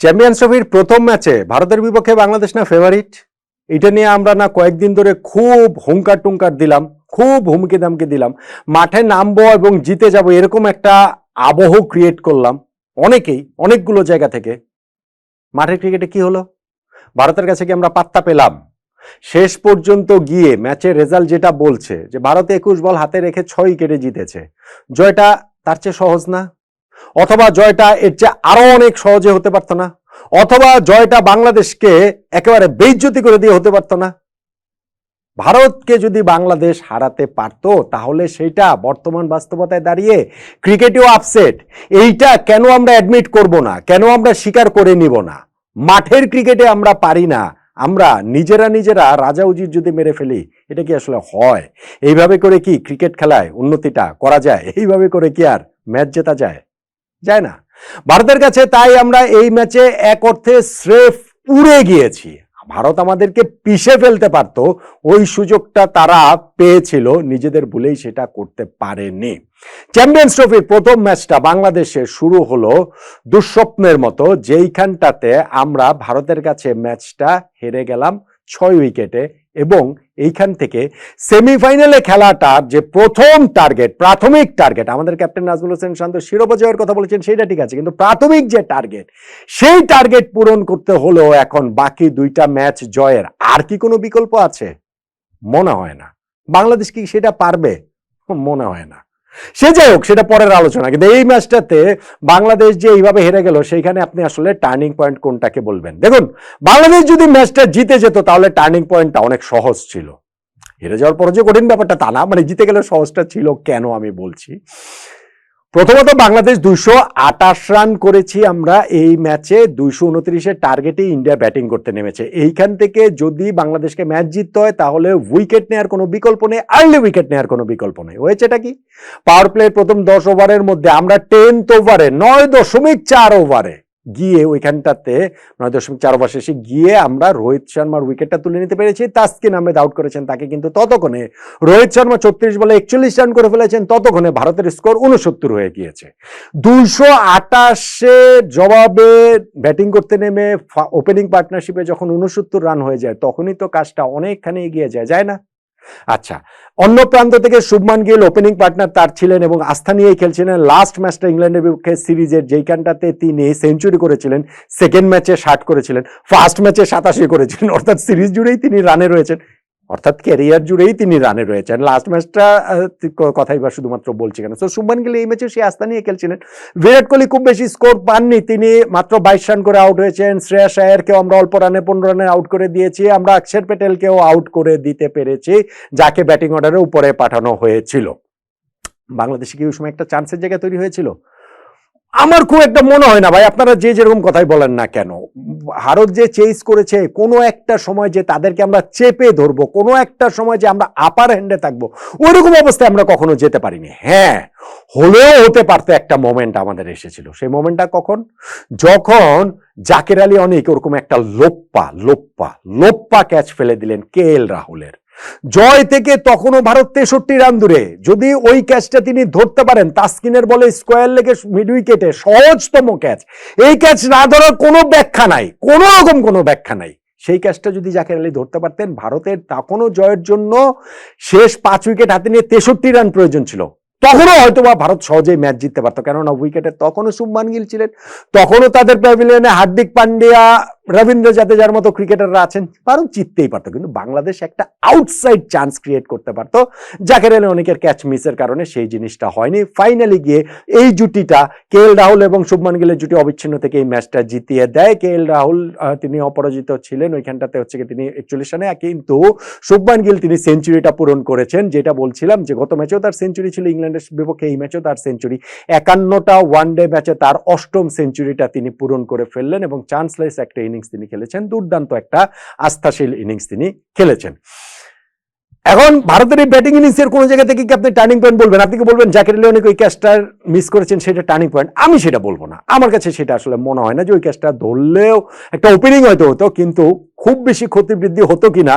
Champions ট্রফির প্রথম ম্যাচে ভারতের বিপক্ষে বাংলাদেশ না ফেভারিট এটা নিয়ে আমরা না কয়েকদিন ধরে খুব হুঙ্কার টুঙ্কার দিলাম, খুব হুমকি দামকে দিলাম। মাঠে নামবো এবং জিতে যাব এরকম একটা আবহ ক্রিয়েট করলাম অনেকেই, অনেকগুলো জায়গা থেকে। মাঠের ক্রিকেটে কি হলো? ভারতের কাছে কি আমরা পাত্তা পেলাম? শেষ পর্যন্ত গিয়ে ম্যাচের রেজাল্ট যেটা বলছে যে, ভারত একুশ বল হাতে রেখে ছয় উইকেটে জিতেছে। জয়টা তার চেয়ে সহজ না? অথবা জয়টা এর চেয়ে আরও অনেক সহজে হতে পারতো না। অথবা জয়টা বাংলাদেশকে একেবারে বেইজ্জতি করে দিয়ে হতে পারতো না। ভারতকে যদি বাংলাদেশ হারাতে পারতো, তাহলে সেটা বর্তমান বাস্তবতায় দাঁড়িয়ে ক্রিকেটেও আপসেট এইটা কেন আমরা অ্যাডমিট করব না? কেন আমরা স্বীকার করে নিব না? মাঠের ক্রিকেটে আমরা পারি না। আমরা নিজেরা নিজেরা রাজা উজির যদি মেরে ফেলি, এটা কি আসলে হয়? এইভাবে করে কি ক্রিকেট খেলায় উন্নতিটা করা যায়? এইভাবে করে কি আর ম্যাচ জেতা যায়? যায় না। ভারতের কাছে তাই আমরা এই ম্যাচে এক অর্থে স্রেফ উড়ে গিয়েছি। ভারত আমাদেরকে পিষে ফেলতে পারতো, ওই সুযোগটা তারা পেয়েছিল, নিজেদের ভুলেই সেটা করতে পারেনি। চ্যাম্পিয়ন্স ট্রফির প্রথম ম্যাচটা বাংলাদেশে শুরু হলো দুঃস্বপ্নের মতো, যেইখানটাতে আমরা ভারতের কাছে ম্যাচটা হেরে গেলাম ছয় উইকেটে এবং এইখান থেকে সেমিফাইনালে খেলাটার যে প্রথম টার্গেট প্রাথমিক টার্গেট আমাদের ক্যাপ্টেন নাজমুল হোসেন শান্ত শিরোপা জয়ের কথা বলেছেন সেটা ঠিক আছে। কিন্তু প্রাথমিক যে টার্গেট সেই টার্গেট পূরণ করতে হলেও এখন বাকি দুইটা ম্যাচ জয়ের আর কি কোনো বিকল্প আছে? মনে হয় না। বাংলাদেশ কি সেটা পারবে? মনে হয় না। সে যাই হোক, সেটা পরের আলোচনা। কিন্তু এই ম্যাচটাতে বাংলাদেশ যে এইভাবে হেরে গেল, সেইখানে আপনি আসলে টার্নিং পয়েন্ট কোনটাকে বলবেন? দেখুন, বাংলাদেশ যদি ম্যাচটা জিতে যেত, তাহলে টার্নিং পয়েন্টটা অনেক সহজ ছিল। হেরে যাওয়ার পরে যে কঠিন ব্যাপারটা তা না মানে জিতে গেলে সহজটা ছিল কেন আমি বলছি। প্রথমত বাংলাদেশ দুশো আটাশ রান করেছি আমরা এই ম্যাচে। দুইশো উনত্রিশের টার্গেটে ইন্ডিয়া ব্যাটিং করতে নেমেছে। এইখান থেকে যদি বাংলাদেশকে ম্যাচ জিততে হয়, তাহলে উইকেট নেওয়ার কোনো বিকল্প নেই আর্লি উইকেট নেওয়ার কোনো বিকল্প নেই। হয়েছেটা কি? পাওয়ার প্লে প্রথম দশ ওভারের মধ্যে আমরা টেন্থ ওভারে নয় দশমিক চার ওভারে গিয়ে ওইখানটাতে নয় দশমিক চার ওভার শেষে গিয়ে আমরা রোহিত শর্মার উইকেটটা তুলে নিতে পেরেছি। তাস্কিন আহমেদ আউট করেছেন তাকে কিন্তু ততক্ষণে। রোহিত শর্মা ছত্রিশ বলে একচল্লিশ রান করে ফেলেছেন, ততক্ষণে ভারতের স্কোর উনসত্তর হয়ে গিয়েছে। দুইশো আটাশে জবাবে ব্যাটিং করতে নেমে ওপেনিং পার্টনারশিপে যখন উনসত্তর রান হয়ে যায়, তখনই তো কাজটা অনেকখানি এগিয়ে যায় যায় না? আচ্ছা অন্য প্রান্ত থেকে শুভমান গিল ওপেনিং পার্টনার তার ছিলেন এবং আস্থা নিয়েই খেলছিলেন লাস্ট ম্যাচটা ইংল্যান্ডের বিপক্ষে সিরিজের যেইখানটাতে তিনি সেঞ্চুরি করেছিলেন সেকেন্ড ম্যাচে ষাট করেছিলেন ফার্স্ট ম্যাচে সাতাশি করেছিলেন, অর্থাৎ সিরিজ জুড়েই তিনি রানে রয়েছেন। অর্থাৎ ক্যারিয়ার জুড়েই তিনি রানে রয়েছেন। লাস্ট ম্যাচটা কথাই বা শুধুমাত্র বলছি কেন। তো শুভমান গিল এই ম্যাচে সে আস্থা নিয়ে খেলছিলেন। বিরাট কোহলি খুব বেশি স্কোর পাননি। তিনি মাত্র বাইশ রান করে আউট হয়েছেন। শ্রেয়াস আয়ারকেও আমরা অল্প রানে পনেরো রানে আউট করে দিয়েছি। আমরা অক্ষর প্যাটেলকেও আউট করে দিতে পেরেছি, যাকে ব্যাটিং অর্ডারে উপরে পাঠানো হয়েছিল। বাংলাদেশে কি ওই সময় একটা চান্সের জায়গা তৈরি হয়েছিল? আমার খুব একটা মনে হয় না ভাই, আপনারা যে যেরকম কথাই বলেন না কেন, ভারত যে চেস করেছে, কোনো একটা সময় যে তাদেরকে আমরা চেপে ধরবো, কোনো একটা সময় যে আমরা আপার হ্যান্ডে থাকব ওইরকম অবস্থায় আমরা কখনো যেতে পারিনি। হ্যাঁ হলেও হতে পারতো একটা মোমেন্ট আমাদের এসেছিল। সেই মোমেন্টটা কখন? যখন জাকের আলী অনেক ওরকম একটা লোপ্পা লোপ্পা লোপ্পা ক্যাচ ফেলে দিলেন কে এল রাহুলের। জয় থেকে তখনও ভারত তেষট্টি রান দূরে। যদি ওই ক্যাচটা তিনি ধরতে পারেন, তাস্কিনের বলে স্কোয়ার লেগে মিড উইকেটে সহজতম ক্যাচ এই ক্যাচ না ধরার কোনো ব্যাখ্যা নাই, কোনো রকম কোনো ব্যাখ্যা নাই। সেই ক্যাচটা যদি জাকের আলী ধরতে পারতেন, ভারতের তখনও জয়ের জন্য শেষ পাঁচ উইকেট হাতে নিয়ে তেষট্টি রান প্রয়োজন ছিল। তখনও হয়তোবা ভারত সহজেই ম্যাচ জিততে পারতো। কেননা উইকেটে তখনও শুভমান গিল ছিলেন। তখনও তাদের প্যাভিলিয়নে হার্দিক পান্ডিয়া রবীন্দ্র জাদেজার মতো ক্রিকেটাররা আছেন ভারত জিততেই পারতো, কিন্তু বাংলাদেশ একটা আউটসাইড চান্স ক্রিয়েট করতে পারতো জাকের আলী অনেকের ক্যাচ মিসের কারণে সেই জিনিসটা হয়নি। ফাইনালি গিয়ে এই জুটিটা কে এল রাহুল এবং শুভমান গিলের জুটি অবিচ্ছিন্ন থেকে এই ম্যাচটা জিতিয়ে দেয়। কে এল রাহুল তিনি অপরাজিত ছিলেন, ওইখানটাতে হচ্ছে কি তিনি একচল্লিশ রানে কিন্তু শুভমান গিল তিনি সেঞ্চুরিটা পূরণ করেছেন, যেটা বলছিলাম যে গত ম্যাচেও তার সেঞ্চুরি ছিল, ইংল্যান্ডের বিপক্ষে এই ম্যাচেও তার সেঞ্চুরি একান্নটা ওয়ান ডে ম্যাচে তার অষ্টম সেঞ্চুরিটা তিনি পূরণ করে ফেললেন এবং চান্সলেস একটা ইনিংস তিনি খেলেছেন, দুর্দান্ত একটা আস্থাশীল ইনিংস তিনি খেলেছেন। এখন ভারতের এই ব্যাটিং ইনিংসের কোন জায়গা থেকে কি আপনি টার্নিং পয়েন্ট বলবেন? আপনি কি বলবেন জাকির লিওনিক ওই ক্যাচটার মিস করেছেন, সেটা টার্নিং পয়েন্ট আমি সেটা বলব না। আমার কাছে সেটা আসলে মনে হয় না যে ওই ক্যাচটা ধরলেও একটা ওপেনিং হয়তো হতো, কিন্তু খুব বেশি ক্ষতি বৃদ্ধি হতো কিনা,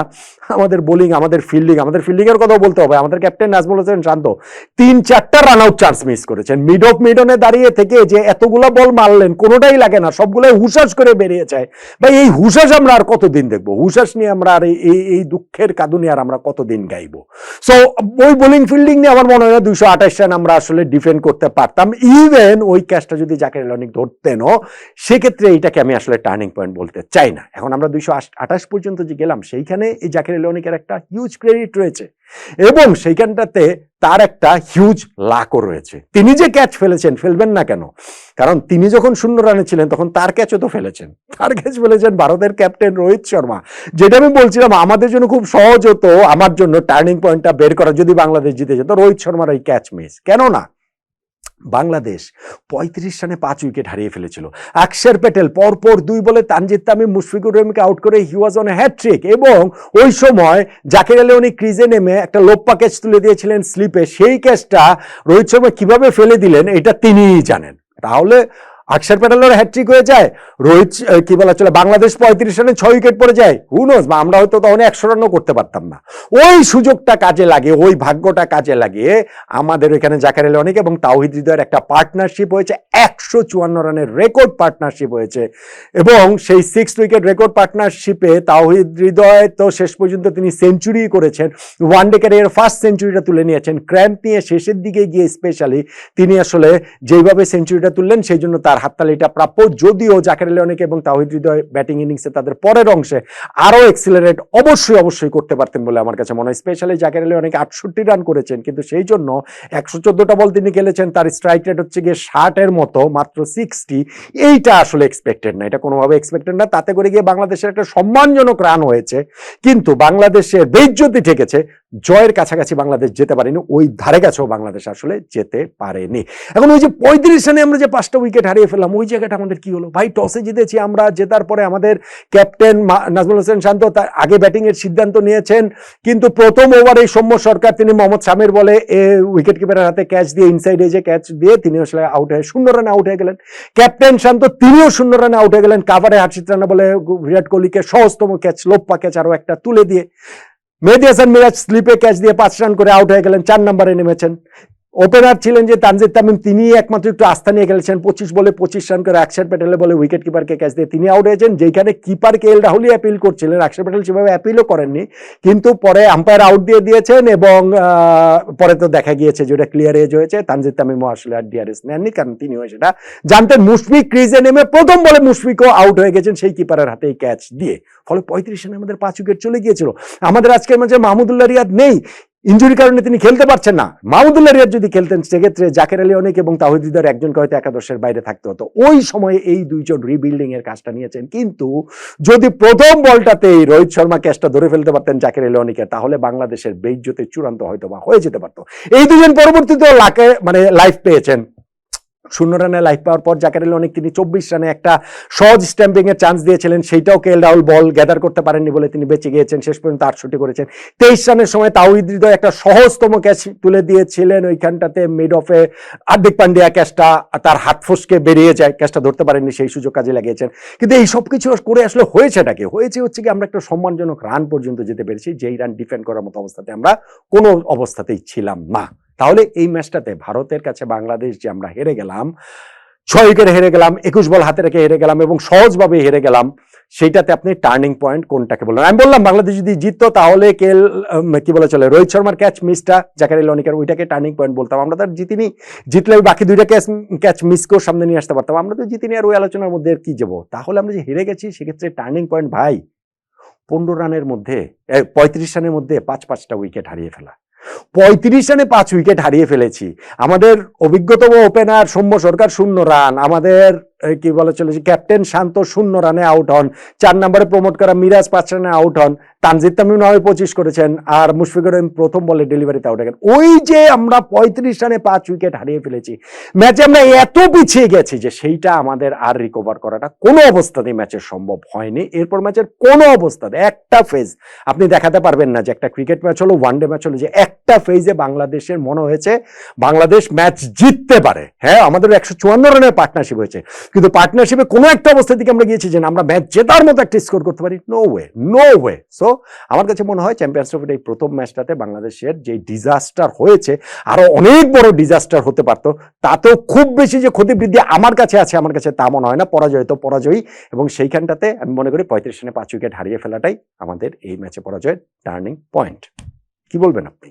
আমাদের বোলিং আমাদের ফিল্ডিং আমাদের ফিল্ডিংয়ের কথাও কথা বলতে হবে। আমাদের ক্যাপ্টেন নাজমুল হোসেন শান্ত তিন চারটা রান আউট চান্স মিস করেছেন মিড অফ মিডনে দাঁড়িয়ে থেকে যে এতগুলো বল মারলেন, কোনোটাই লাগে না সবগুলোই হুশাস করে বেরিয়ে যায় ভাই, এই হুশাস আমরা আর কতদিন দেখব? হুশাস নিয়ে আমরা আর এই এই দুঃখের কাঁদুনি আর আমরা কতদিন গাইবো? সো ওই বোলিং ফিল্ডিং নিয়ে আমার মনে হয় না দুইশো আঠাশ রান আমরা আসলে ডিফেন্ড করতে পারতাম। ইভেন ওই ক্যাচটা যদি জাকের লনিক ধরতেনও সেক্ষেত্রে এইটাকে আমি আসলে টার্নিং পয়েন্ট বলতে চাই না। এখন আমরা দুইশো আঠাশ পর্যন্ত যে গেলাম, সেইখানে এই জাকের লনিকের একটা হিউজ ক্রেডিট রয়েছে। এবং সেইখানটাতে তার একটা হিউজ লাকও রয়েছে। তিনি যে ক্যাচ ফেলেছেন, ফেলবেন না কেন? কারণ তিনি যখন শূন্য রানে ছিলেন, তখন তার ক্যাচও তো ফেলেছেন। তার ক্যাচ ফেলেছেন ভারতের ক্যাপ্টেন রোহিত শর্মা, যেটা আমি বলছিলাম, আমাদের জন্য খুব সহজ হতো, আমার জন্য টার্নিং পয়েন্টটা বের করা যদি বাংলাদেশ জিতে যেত, রোহিত শর্মার ওই ক্যাচ মিস কেন না বাংলাদেশ পঁয়ত্রিশ রানে পাঁচ উইকেট হারিয়ে ফেলেছিল। অক্ষর প্যাটেল পরপর দুই বলে তানজিদ তামিম, মুশফিকুর রহিমকে আউট করে হি ওয়াজ অন হ্যাট্রিক এবং ওই সময় জাকির আলী উনি ক্রিজে নেমে একটা লোপ্পা ক্যাচ তুলে দিয়েছিলেন স্লিপে সেই ক্যাচটা রোহিত শর্মা কীভাবে ফেলে দিলেন, এটা তিনিই জানেন। তাহলে অক্ষর প্যাটেলের হ্যাট্রিক হয়ে যায়। রোহিত কি বলা, চলে বাংলাদেশ পঁয়ত্রিশ রানে ছয় উইকেট পড়ে যায়। হুনোজ বা আমরা হয়তো তখন একশো রানও করতে পারতাম না। ওই সুযোগটা কাজে লাগে ওই ভাগ্যটা কাজে লাগিয়ে আমাদের এখানে জাকার আলী অনেক এবং তাওহিদ হৃদয়ের একটা পার্টনারশিপ হয়েছে। একশো চুয়ান্ন রানের রেকর্ড পার্টনারশিপ হয়েছে। এবং সেই six wicket record পার্টনারশিপে Towhid Hridoy তো শেষ পর্যন্ত তিনি সেঞ্চুরি করেছেন। ওয়ান ডে ক্যারিয়ার ফার্স্ট সেঞ্চুরিটা তুলে নিয়েছেন। ক্র্যাম্প নিয়ে শেষের দিকে গিয়ে স্পেশালি তিনি আসলে যেইভাবে সেঞ্চুরিটা তুললেন, সেই জন্য তার হাততালিটা প্রাপ্য, যদিও জাকের আলী অনেক এবং তাওহিদ হৃদয় ব্যাটিং ইনিংসে তাদের পরের অংশে আরও এক্সিলারেট অবশ্যই অবশ্যই করতে পারতেন বলে আমার কাছে মনে হয়। স্পেশালি জাকের আলী অনেক আটষট্টি রান করেছেন, কিন্তু সেই জন্য একশো চোদ্দটা বল তিনি খেলেছেন, তার স্ট্রাইক রেট হচ্ছে গিয়ে ষাটের মতো, মাত্র সিক্সটি এইটা আসলে এক্সপেক্টেড না, এটা কোনোভাবে এক্সপেক্টেড না। তাতে করে গিয়ে বাংলাদেশের একটা সম্মানজনক রান হয়েছে, কিন্তু বাংলাদেশের বেজ্জতি ঠেকেছে। জয়ের কাছাকাছি বাংলাদেশ যেতে পারেনি, ওই ধারে কাছেও বাংলাদেশ আসলে যেতে পারেনি। এখন ওই যে পঁয়ত্রিশ রানে আমরা যে পাঁচটা উইকেট হারিয়ে ফেললাম, ওই জায়গাটা আমাদের কি হলো? ভাই, টসে জিতেছি আমরা, জেতার পরে আমাদের ক্যাপ্টেন নাজমুল হোসেন শান্ত তার আগে ব্যাটিং এর সিদ্ধান্ত নিয়েছেন। কিন্তু প্রথম ওভারে সৌম্য সরকার, তিনি মোহাম্মদ সামির বলে এ উইকেট কিপারের হাতে ক্যাচ দিয়ে ইনসাইড এজে ক্যাচ দিয়ে তিনি আসলে আউট হয়ে, শূন্য রানে আউট হয়ে গেলেন। ক্যাপ্টেন শান্ত তিনিও শূন্য রানে আউট হয়ে গেলেন। কাভারে হার্ষিত রানা বলে বিরাট কোহলিকে সহজতম ক্যাচ লোপ্পা ক্যাচ আরও একটা তুলে দিয়ে। মেহেদি হাসান মিরাজ স্লিপে ক্যাচ দিয়ে পাঁচ রান করে আউট হয়ে গেলেন, চার নম্বরে নেমেছেন। ওপেনার ছিলেন যে তানজিদ তামিম তিনি একমাত্র একটু আস্থা নিয়ে গেলেছেন পঁচিশ বলে পঁচিশ রান করে অক্ষর প্যাটেলে বলে উইকেট কিপারকে ক্যাচ দিয়ে তিনি আউট হয়েছেন। যেখানে কিপার কে এল রাহুলই অ্যাপিল করছিলেন। অক্ষর প্যাটেল সেভাবে অ্যাপিলও করেননি। কিন্তু পরে আম্পায়ার আউট দিয়ে দিয়েছেন এবং পরে তো দেখা গিয়েছে যে ওটা ক্লিয়ার এজ হয়েছে। তানজিদ তামিমও আসলে আর ডিআরএস নেননি, কারণ তিনিও সেটা জানতেন। মুশফিক ক্রিজে নেমে প্রথম বলে মুশফিকও আউট হয়ে গেছেন সেই কিপারের হাতেই ক্যাচ দিয়ে। ফলে পঁয়ত্রিশ রানে আমাদের পাঁচ উইকেট চলে গিয়েছিল। আমাদের আজকের মাঝে মাহমুদুল্লাহ রিয়াদ নেই। ইঞ্জুরির কারণে তিনি খেলতে পারছেন না। মাহমুদুল্লাহ রিয়াদ যদি খেলতেন, সেক্ষেত্রে জাকের আলী অনেক এবং তাহিদার একজনকে হয়তো একাদশের বাইরে থাকতে হতো। ওই সময়ে এই দুইজন রিবিল্ডিং এর কাজটা নিয়েছেন। কিন্তু যদি প্রথম বলটাতেই রোহিত শর্মা ক্যাচটা ধরে ফেলতে পারতেন জাকের আলী অনেকের, তাহলে বাংলাদেশের বেইজ্জতে চূড়ান্ত হয়তো বা হয়ে যেতে পারতো। এই দুজন পরবর্তীতে লাকে মানে লাইফ পেয়েছেন। শূন্য রানে লাইফ পাওয়ার পর জাকার আলী অনেক তিনি চব্বিশ রানে একটা সহজ স্ট্যাম্পিং এর চান্স দিয়েছিলেন। সেইটাও কে রাহুল বল গ্যাদার করতে পারেননি বলে তিনি বেঁচে গিয়েছেন। শেষ পর্যন্ত আটষট্টি করেছেন। তেইশ রানের সময় তাওহিদ হৃদয় একটা সহজতম ক্যাচ তুলে দিয়েছিলেন। ওইখানটাতে মিড অফে হার্দিক পান্ডিয়া ক্যাচটা তার হাত ফসকে বেরিয়ে যায়। ক্যাচটা ধরতে পারেননি, সেই সুযোগ কাজে লাগিয়েছেন। কিন্তু এই সব কিছু করে আসলে হয়েছেটা কি? হয়েছে হচ্ছে কি আমরা একটা সম্মানজনক রান পর্যন্ত যেতে পেরেছি। যেই রান ডিফেন্ড করার মতো অবস্থাতে আমরা কোনো অবস্থাতেই ছিলাম না। তাহলে এই ম্যাচটাতে ভারতের কাছে বাংলাদেশ যে আমরা হেরে গেলাম, ছয় উইকেটে হেরে গেলাম, একুশ বল হাতে রেখে হেরে গেলাম এবং সহজভাবে হেরে গেলাম, সেইটাতে আপনি টার্নিং পয়েন্ট কোনটাকে বললেন? আমি বললাম বাংলাদেশ যদি জিততো তাহলে কেল কি বলে চলে, রোহিত শর্মার ক্যাচ মিসটা জাকারি লনিকার ওইটাকে টার্নিং পয়েন্ট বলতাম। আমরা তো জিতিনি, জিতলে ওই বাকি দুইটা ক্যাচ ক্যাচ মিস করে সামনে নিয়ে আসতে পারতাম। আমরা তো জিতিনি আর ওই আলোচনার মধ্যে কি যাব? তাহলে আমরা যে হেরে গেছি সেক্ষেত্রে টার্নিং পয়েন্ট ভাই, পনেরো রানের মধ্যে পঁয়ত্রিশ রানের মধ্যে পাঁচ পাঁচটা উইকেট হারিয়ে ফেলা। পঁয়ত্রিশ রানে পাঁচ উইকেট হারিয়ে ফেলেছি। আমাদের অভিজ্ঞতম ওপেনার সৌম্য সরকার শূন্য রান আমাদের কি বলে চলেছে ক্যাপ্টেন শান্ত শূন্য রানে আউট হন। চার নম্বরে প্রমোট করা মিরাজ পাঁচ রানে আউট হন। তানজিদ তামিম নয় পঁচিশ করেছেন আর মুশফিকুর রহিম প্রথম বলে ডেলিভারিতে আউট গেলেন। ওই যে আমরা পঁয়ত্রিশ রানে পাঁচ উইকেট হারিয়ে ফেলেছি ম্যাচে আমরা এত পিছিয়ে গেছি যে সেইটা আমাদের আর রিকভার করাটা কোনো অবস্থাতেই ম্যাচের সম্ভব হয়নি। এরপর ম্যাচের কোনো অবস্থাতে একটা ফেজ আপনি দেখাতে পারবেন না যে একটা ক্রিকেট ম্যাচ হলো ওয়ান ডে ম্যাচ হলো, যে একটা ফেজে বাংলাদেশের মনে হয়েছে, বাংলাদেশ ম্যাচ জিততে পারে। হ্যাঁ আমাদের একশো চুয়ান্ন রানের পার্টনারশিপ হয়েছে। কিন্তু পার্টনারশিপে কোনো একটা অবস্থার দিকে আমরা গিয়েছি যে আমরা ম্যাচ জেতার মতো একটা স্কোর করতে পারি। No way no way so আমার কাছে মনে হয় চ্যাম্পিয়ন্স ট্রফির এই প্রথম ম্যাচটাতে বাংলাদেশের যে ডিজাস্টার হয়েছে, আরও অনেক বড় ডিজাস্টার হতে পারতো। তাতেও খুব বেশি যে ক্ষতিবৃদ্ধি আমার কাছে আছে, আমার কাছে তা মনে হয় না। পরাজয় তো পরাজয়ী এবং সেইখানটাতে আমি মনে করি পঁয়ত্রিশ রানে পাঁচ উইকেট হারিয়ে ফেলাটাই আমাদের এই ম্যাচে পরাজয়ের টার্নিং পয়েন্ট কি বলবেন আপনি?